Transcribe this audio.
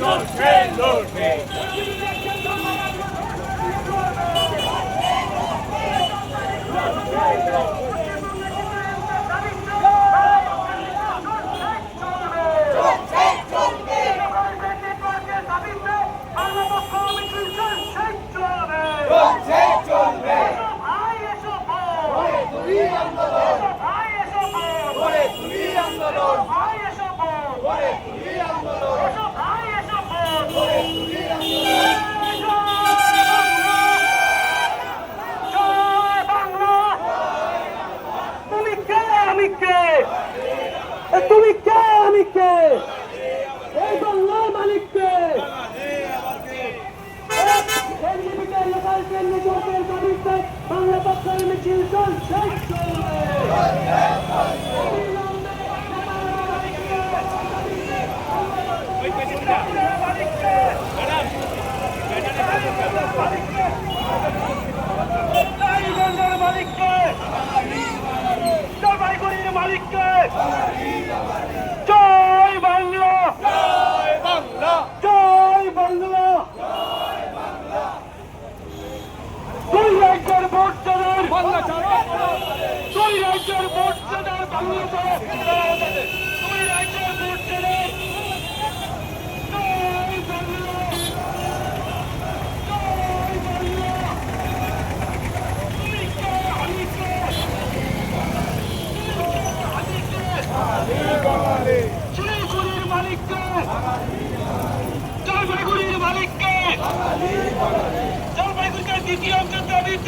তুমি কে? তুমি কে আমি কে? এই বাংলার মালিক কে চলবে টাইগঞ্জের মালিককে জলপাইগুড়ির মালিককে জয় বাংলা। জয় বাংলা। দুই বাংলা দুই রাজ্যের ভোট চাঁদের বাংলা দুই রাজ্যের ভোট চাঁদের জয় বাংলা জলপাইগুড়ির মালিককে জলপাইগুড়িকে দ্বিতীয় অঞ্চল দাবির